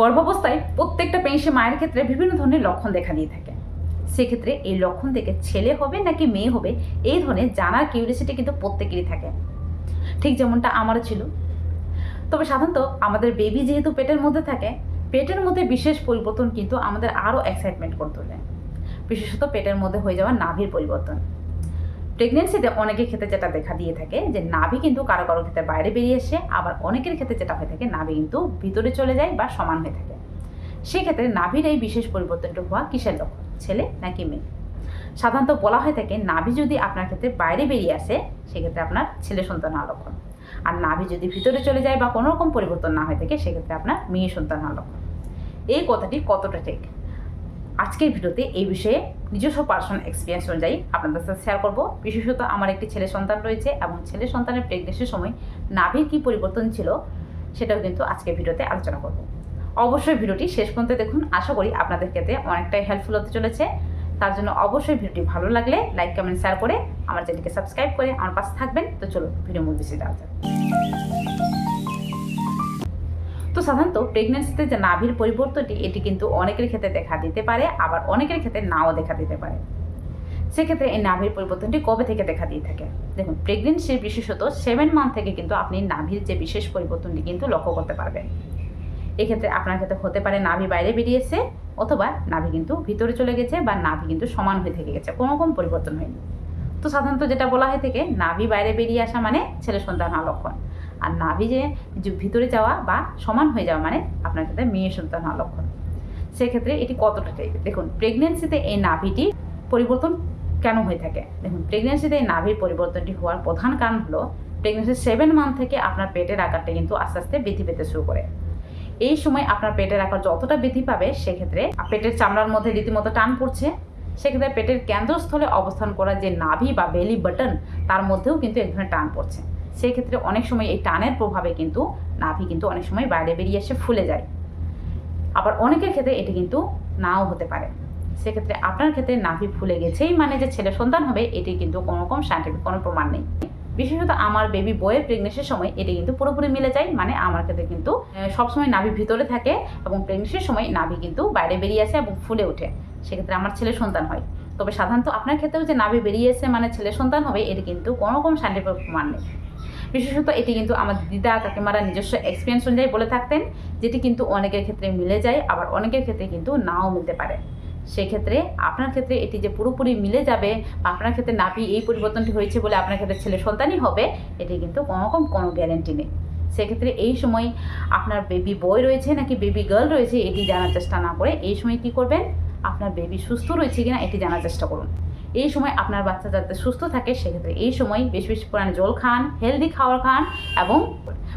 গর্ভাবস্থায় প্রত্যেকটা পেনশন মায়ের ক্ষেত্রে বিভিন্ন ধরনের লক্ষণ দেখা দিয়ে থাকে। সেক্ষেত্রে এই লক্ষণ থেকে ছেলে হবে নাকি মেয়ে হবে, এই ধরনের জানার কিউরিয়াসিটি কিন্তু প্রত্যেকেরই থাকে। ঠিক যেমনটা আমারও ছিল। তবে সাধারণত আমাদের বেবি যেহেতু পেটের মধ্যে থাকে, পেটের মধ্যে বিশেষ পরিবর্তন কিন্তু আমাদের আরও এক্সাইটমেন্ট করে তোলে। বিশেষত পেটের মধ্যে হয়ে যাওয়া নাভির পরিবর্তন। প্রেগনেন্সিতে অনেকের ক্ষেত্রে যেটা দেখা দিয়ে থাকে যে নাভি কিন্তু কারও কারও ক্ষেত্রে বাইরে বেরিয়ে আসে আবার অনেকের ক্ষেত্রে যেটা হয়ে থাকে, নাভি কিন্তু ভিতরে চলে যায় বা সমান হয়ে থাকে। সেক্ষেত্রে নাভির এই বিশেষ পরিবর্তনটা হওয়া কিসের লক্ষণ, ছেলে নাকি মেয়ে? সাধারণত বলা হয়ে থাকে নাভি যদি আপনার ক্ষেত্রে বাইরে বেরিয়ে আসে, সেক্ষেত্রে আপনার ছেলে সন্তান হওয়ার লক্ষণ। আর নাভি যদি ভিতরে চলে যায় বা কোনো রকম পরিবর্তন না হয়ে থাকে, সেক্ষেত্রে আপনার মেয়ে সন্তান হওয়ার লক্ষণ। এই কথাটি কতটা ঠিক? আজকের ভিডিওতে এই বিষয়ে নিজস্ব পার্সোনাল এক্সপিরিয়েন্স অনুযায়ী আপনাদের সাথে শেয়ার করব। বিশেষত আমার একটি ছেলে সন্তান রয়েছে এবং ছেলে সন্তানের প্রেগনেন্সির সময় নাভির কী পরিবর্তন ছিল সেটাও কিন্তু আজকের ভিডিওতে আলোচনা করব। অবশ্যই ভিডিওটি শেষ পর্যন্ত দেখুন। আশা করি আপনাদের ক্ষেত্রে অনেকটাই হেল্পফুল হতে চলেছে। তার জন্য অবশ্যই ভিডিওটি ভালো লাগলে লাইক কমেন্ট শেয়ার করে আমার চ্যানেলকে সাবস্ক্রাইব করে আমার পাশে থাকবেন। তো চলুন ভিডিও বেশি দেওয়া যাক। তো সাধারণত প্রেগনেন্সিতে যে নাভির পরিবর্তনটি, এটি কিন্তু অনেকের ক্ষেত্রে দেখা দিতে পারে, আবার অনেকের ক্ষেত্রে নাও দেখা দিতে পারে। সেক্ষেত্রে এই নাভির পরিবর্তনটি কবে থেকে দেখা দিয়ে থাকে? দেখুন প্রেগনেন্সির বিশেষত সেভেন মান্থ থেকে কিন্তু আপনি নাভির যে বিশেষ পরিবর্তনটি কিন্তু লক্ষ্য করতে পারবেন। এক্ষেত্রে আপনার ক্ষেত্রে হতে পারে নাভি বাইরে বেরিয়েছে, অথবা নাভি কিন্তু ভিতরে চলে গেছে বা নাভি কিন্তু সমান হয়ে থেকে গেছে, কোনো রকম পরিবর্তন হয়নি। তো সাধারণত যেটা বলা হয়ে থাকে, নাভি বাইরে বেরিয়ে আসা মানে ছেলে সন্তান হওয়ার লক্ষণ। আর নাভি যে যে ভিতরে যাওয়া বা সমান হয়ে যাওয়া মানে আপনার ক্ষেত্রে মেয়ে সন্তান হওয়ার লক্ষণ। সেক্ষেত্রে এটি কতটা টাইপের দেখুন প্রেগনেন্সিতে এই নাভিটি পরিবর্তন কেন হয়ে থাকে? দেখুন প্রেগনেন্সিতে এই নাভির পরিবর্তনটি হওয়ার প্রধান কারণ হলো প্রেগনেন্সির সেভেন মান্থ থেকে আপনার পেটের আকারটা কিন্তু আস্তে আস্তে বৃদ্ধি পেতে শুরু করে। এই সময় আপনার পেটের আকার যতটা বৃদ্ধি পাবে, সেক্ষেত্রে পেটের চামড়ার মধ্যে রীতিমতো টান পড়ছে। সেক্ষেত্রে পেটের কেন্দ্রস্থলে অবস্থান করা যে নাভি বা বেলি বাটন তার মধ্যেও কিন্তু এক ধরনের টান পড়ছে। সেই ক্ষেত্রে অনেক সময় এই টানের প্রভাবে কিন্তু নাভি কিন্তু অনেক সময় বাইরে বেরিয়ে এসে ফুলে যায়। আবার অনেকের ক্ষেত্রে এটি কিন্তু নাও হতে পারে। সেক্ষেত্রে আপনার ক্ষেত্রে নাভি ফুলে গেছেই মানে যে ছেলে সন্তান হবে এটি কিন্তু কোনো রকম সাইন্টিফিক কোনো প্রমাণ নেই। বিশেষত আমার বেবি বয়ের প্রেগনেন্সির সময় এটি কিন্তু পুরোপুরি মিলে যায় মানে আমার ক্ষেত্রে কিন্তু সবসময় নাভি ভিতরে থাকে এবং প্রেগনেন্সির সময় নাভি কিন্তু বাইরে বেরিয়ে আসে এবং ফুলে ওঠে। সেক্ষেত্রে আমার ছেলে সন্তান হয়। তবে সাধারণত আপনার ক্ষেত্রেও যে নাভি বেরিয়ে এসে মানে ছেলে সন্তান হবে, এটি কিন্তু কোনো রকম সাইন্টিফিক প্রমাণ নেই। বিশেষত এটি কিন্তু আমাদের দিদা কাকিমারা নিজস্ব এক্সপিরিয়েন্স অনুযায়ী বলে থাকতেন, যেটি কিন্তু অনেকের ক্ষেত্রে মিলে যায়, আবার অনেকের ক্ষেত্রে কিন্তু নাও মিলতে পারে। সেক্ষেত্রে আপনার ক্ষেত্রে এটি যে পুরোপুরি মিলে যাবে বা আপনার ক্ষেত্রে নাভি এই পরিবর্তনটি হয়েছে বলে আপনার ক্ষেত্রে ছেলে সন্তানই হবে, এটি কিন্তু কোনো রকম কোনো গ্যারেন্টি নেই। সেক্ষেত্রে এই সময় আপনার বেবি বয় রয়েছে নাকি বেবি গার্ল রয়েছে, এটি জানার চেষ্টা না করে এই সময় কি করবেন? আপনার বেবি সুস্থ রয়েছে কিনা, এটি জানার চেষ্টা করুন। এই সময় আপনার বাচ্চা যাতে সুস্থ থাকে, সেক্ষেত্রে এই সময় বেশি বেশি পরিমাণে জল খান হেলদি খাবার খান এবং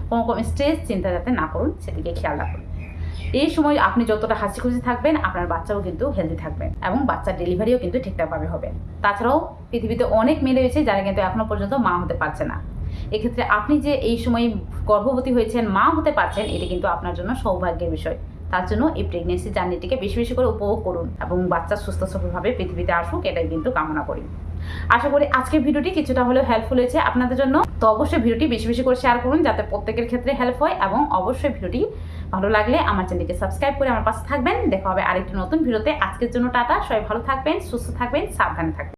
কোনো রকম স্ট্রেস চিন্তা যাতে না করুন, সেদিকে খেয়াল রাখুন। এই সময় আপনি যতটা হাসি খুশি থাকবেন, আপনার বাচ্চাও কিন্তু হেলদি থাকবেন এবং বাচ্চার ডেলিভারিও কিন্তু ঠিকঠাকভাবে হবে। তাছাড়াও পৃথিবীতে অনেক মেয়ে রয়েছে যারা কিন্তু এখনও পর্যন্ত মা হতে পারছে না। এক্ষেত্রে আপনি যে এই সময় গর্ভবতী হয়েছেন, মা হতে পারছেন, এটি কিন্তু আপনার জন্য সৌভাগ্যের বিষয়। তার জন্য এই প্রেগনেন্সি জার্নিটিকে বেশি বেশি করে উপভোগ করুন এবং বাচ্চা সুস্থ সফলভাবে পৃথিবীতে আসুক, এটাই কিন্তু কামনা করি। আশা করি আজকের ভিডিওটি কিছুটা হলেও হেল্পফুল হয়েছে আপনাদের জন্য। তো অবশ্যই ভিডিওটি বেশি বেশি করে শেয়ার করুন যাতে প্রত্যেকের ক্ষেত্রে হেল্প হয় এবং অবশ্যই ভিডিওটি ভালো লাগলে আমার চ্যানেলকে সাবস্ক্রাইব করে আমার পাশে থাকবেন। দেখা হবে আরেকটি নতুন ভিডিওতে। আজকের জন্য টাটা। সবাই ভালো থাকবেন, সুস্থ থাকবেন, সাবধানে থাকবেন।